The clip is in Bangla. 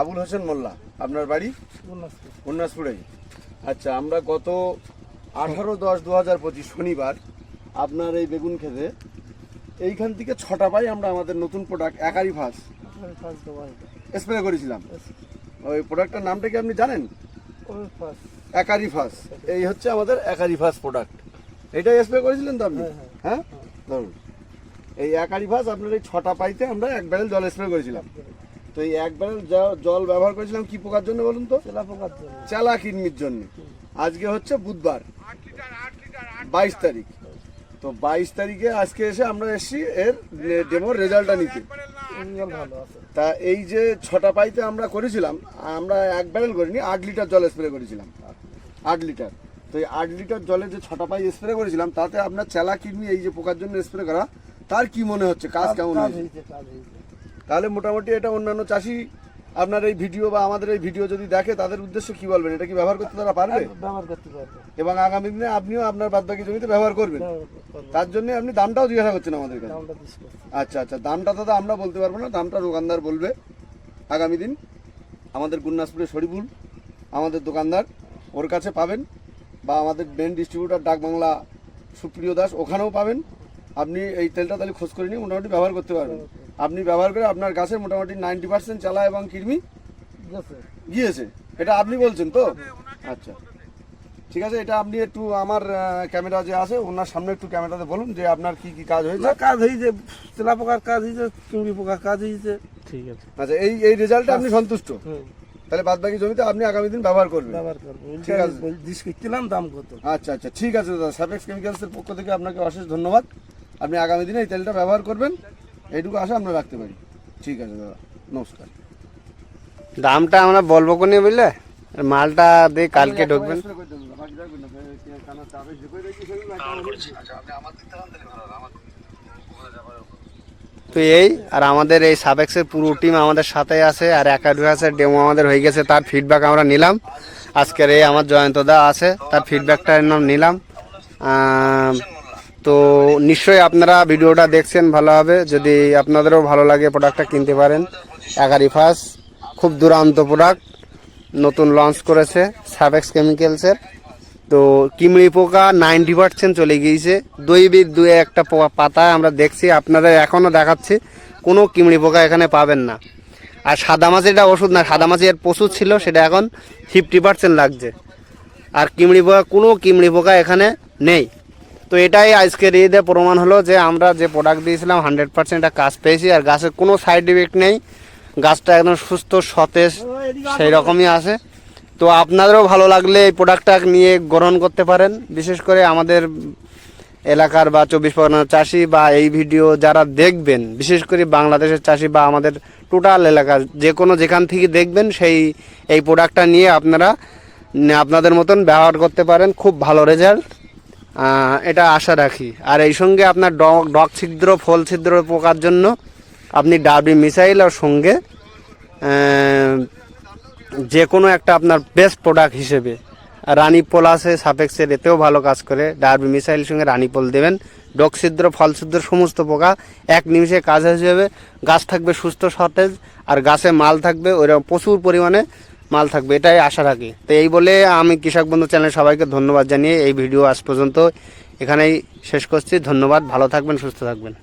আবুল হাসান মোল্লা। আপনার বাড়ি? কন্যাসপুরেই আচ্ছা আমরা গত আঠারো দশ দু হাজার পঁচিশ শনিবার আপনার এই বেগুন খেতে এইখান থেকে ছটা পাই আমরা আমাদের নতুন প্রোডাক্ট একারি ফাস। স্প্রে করেছিলাম। ওই প্রোডাক্টটার নামটা কি আপনি জানেন? একারি ফাঁস। এই হচ্ছে আমাদের একারি ফাস প্রোডাক্ট এটাই স্প্রে করেছিলেন তো আপনি? হ্যাঁ, হ্যাঁ। ধরুন। এই একারি ফাস আপনার এই ছটা পাইতে আমরা এক ব্যারেল জল স্প্রে করেছিলাম। তো এই এক ব্যারেল জল ব্যবহার করেছিলাম কি পোকার জন্য বলুন তো? তেলা পোকার জন্য। চালা কিডনির জন্য। আজকে হচ্ছে বুধবার বাইশ তারিখ। তো বাইশ তারিখে আজকে এসে আমরা এসেছি এর ডেমোর রেজাল্টটা নিতে। তা এই যে ছটা পাইতে আমরা করেছিলাম আমরা এক ব্যারেল করিনি আট লিটার জল স্প্রে করেছিলাম। আট লিটার তো এই আট লিটার জলে যে ছটা পাই স্প্রে করেছিলাম তাতে আপনার চেলা কিডনি এই যে পোকার জন্য স্প্রে করা তার কি মনে হচ্ছে? কাজ কেমন হয়েছে। তাহলে মোটামুটি এটা অন্যান্য চাষি আপনার এই ভিডিও বা আমাদের এই ভিডিও যদি দেখে তাদের উদ্দেশ্যে কি বলবেন? এটা কি ব্যবহার করতে তারা পারবে? ব্যবহার করতে পারবে। এবং আগামী দিনে আপনিও আপনার বাদবাকি জমিতে ব্যবহার করবেন। তার জন্য আপনি দামটাও জিজ্ঞাসা করছেন আমাদের কাছে। আচ্ছা আচ্ছা দামটা দাদা আমরা বলতে পারব না। দামটা দোকানদার বলবে। আগামী দিন আমাদের গুন্নাসপুরের শরীফুল আমাদের দোকানদার ওর কাছে পাবেন বা আমাদের মেন ডিস্ট্রিবিউটার ডাক বাংলা সুপ্রিয় দাস ওখানেও পাবেন। আপনি এই তেলটা তাহলে খোঁজ করে নিয়ে মোটামুটি ব্যবহার করতে পারবেন। আপনি ব্যবহার করে আপনার গাছের মোটামুটি নাইনটি পার্সেন্ট চালা এবং কৃমি গিয়েছে। এটা আপনি বলছেন তো? আচ্ছা। ঠিক আছে এটা আপনি একটু আমার ক্যামেরা যে আছে ওনার সামনে একটু ক্যামেরাতে বলুন যে আপনার কি কি কাজ হয়েছে। কাজ হয়েছে তেলা পোকার কাজ হয়েছে চিংড়ি পোকার কাজ হয়েছে ঠিক আছে। আচ্ছা এই এই রেজাল্টে আপনি সন্তুষ্ট? তাহলে বাদ বাকি জমিতে আপনি আগামী দিন ব্যবহার করবেন। ব্যবহার করব। ঠিক আছে। করছিলাম দাম কত? আচ্ছা আচ্ছা ঠিক আছে দাদা। সাপেক্স কেমিক্যালসের পক্ষ থেকে আপনাকে অশেষ ধন্যবাদ। আপনি আগামী দিনে এই তেলটা ব্যবহার করবেন। এইটুকু আশা আমরা রাখতে পারি। ঠিক আছে দাদা। নমস্কার। দামটা আমরা বলব কোনি বুঝলে? মালটা দিয়ে কালকে ঢুকবেন। তো এই আর আমাদের এই সাবেক্সের পুরো টিম আমাদের সাথে আছে আর একাডুয়াসের ডেমো আমাদের হয়ে গেছে তার ফিডব্যাক আমরা নিলাম। আজকের এই আমার জয়ন্তদা আছে তার ফিডব্যাকটা নাম নিলাম। আহ, তো নিশ্চয়ই আপনারা ভিডিওটা দেখছেন, ভালো হবে। যদি আপনাদেরও ভালো লাগে প্রোডাক্টটা কিনতে পারেন। এগারি ফাস খুব দুরান্ত প্রোডাক্ট নতুন লঞ্চ করেছে সাবেক্স কেমিক্যালসের তো কিমড়ি পোকা নাইনটি পার্সেন্ট চলে গিয়েছে। দৈবিক দুই একটা পাতা আমরা দেখছি, আপনাদের এখনও দেখাচ্ছি, কোনো কিমড়ি পোকা এখানে পাবেন না। আর সাদা মাছিটা ওষুধ না, সাদা মাছি এর প্রচুর ছিল, সেটা এখন ফিফটি পার্সেন্ট লাগছে। আর কিমড়ি পোকা, কোনো কিমড়ি পোকা এখানে নেই। তো এটাই আজকের ঈদে প্রমাণ হলো যে আমরা যে প্রোডাক্ট দিয়েছিলাম হান্ড্রেড পার্সেন্ট কাজ পেয়েছি আর গাছের কোনো সাইড ইফেক্ট নেই। গাছটা একদম সুস্থ, সতেজ, সেই রকমই আছে। তো আপনাদেরও ভালো লাগলে এই প্রোডাক্টটা নিয়ে গ্রহণ করতে পারেন। বিশেষ করে আমাদের এলাকার বা চব্বিশ পরগনার চাষি বা এই ভিডিও যারা দেখবেন, বিশেষ করে বাংলাদেশের চাষি বা আমাদের টোটাল এলাকার যে কোনো যেখান থেকে দেখবেন, সেই এই প্রোডাক্টটা নিয়ে আপনারা, আপনাদের মতন ব্যবহার করতে পারেন। খুব ভালো রেজাল্ট এটা আশা রাখি। আর এই সঙ্গে আপনার ডগ ডগ ছিদ্র, ফল ছিদ্র পোকার জন্য আপনি ডাবি মিসাইল আর সঙ্গে যে কোনো একটা আপনার বেস্ট প্রোডাক্ট হিসেবে। রানী পোল আছে সাপেক্সের এতেও ভালো কাজ করে। ডার্বি মিসাইল সঙ্গে রানী পোল দেবেন। ডগ ছিদ্র, ফল ছিদ্র সমস্ত পোকা এক নিমিষে কাজ হয়ে যাবে। গাছ থাকবে সুস্থ সতেজ, আর গাছে মাল থাকবে, ওইরকম প্রচুর পরিমাণে মাল থাকবে, এটাই আশা রাখি। তো এই বলে আমি কৃষক বন্ধু চ্যানেল সবাইকে ধন্যবাদ জানিয়ে এই ভিডিও আজ পর্যন্ত এখানেই শেষ করছি। ধন্যবাদ, ভালো থাকবেন, সুস্থ থাকবেন।